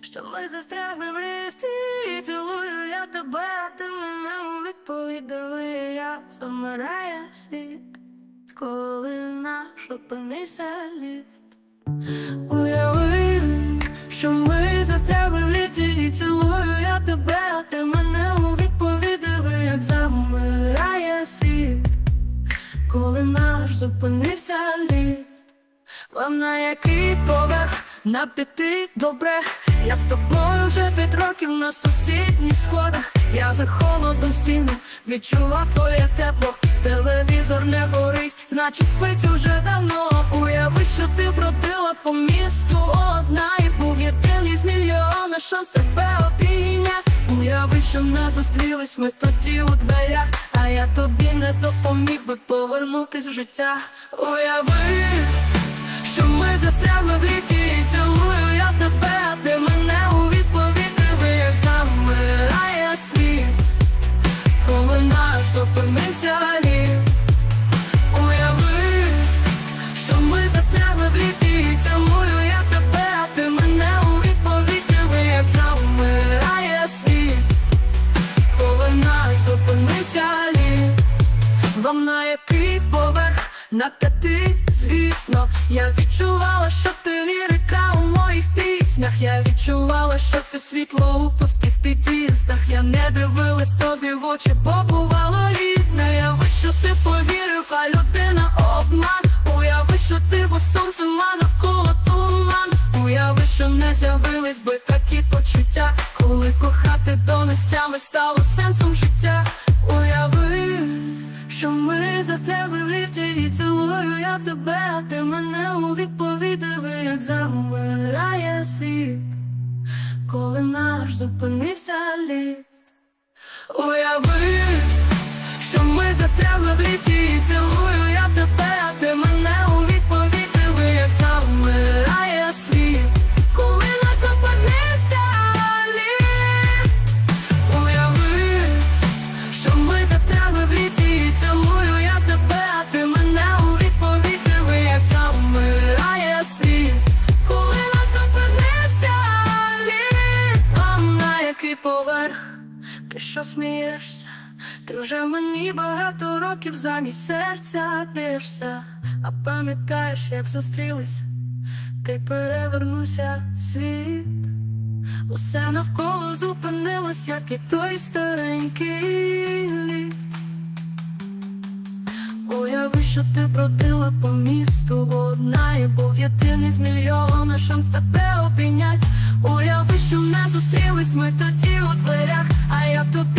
що ми застрягли в ліфті І цілую я тебе, ти мене у відповідь диви Я замирає світ, коли наш опинився ліфт. Уяви, що ми застрягли в ліфті І цілую я тебе, а ти мене у відповідь диви Як замирає світ, коли наш зупинився ліфт. Вам на який поверх на п'яти добре Я з тобою вже п'ять років на сусідніх сходах. Я за холодом стіну відчував твоє тепло. Телевізор не горить, значить спить уже давно. Уяви, що ти бродила по місту одна І був єдиний з мільйона шанс тебе обійнять Уяви, що не зустрілись ми тоді у дверях А я тобі не допоміг би повернутись в життя. Уяви що ми застрягли в літі і цілую на п'яти, звісно, я відчувала, що ти лірика у моїх піснях. Я відчувала, що ти світло у пустих під'їздах. Я не дивилась тобі в очі, бо бувало різне. Я виш, що ти повірив, а людина обман. Уяви, що ти був сонцем, а навколо туман. Уяви, що не з'явились би такі почуття, коли кохати до нестями стало тебе, а ти мене у відповідь як замирає світ, коли наш зупинився літ. Уяви, на поверх ти що смієшся? Ти мені багато років замість серця дишся, а пам'ятаєш, як зустрілись, ти перевернувся світ. Усе навколо зупинилось, як і той старенький ліфт. Уяви, що ти бродила по місту одна І був єдиний з мільйона шанс тебе обійнять Уяви, що зустрілись ми тоді у дверях, а я тобі.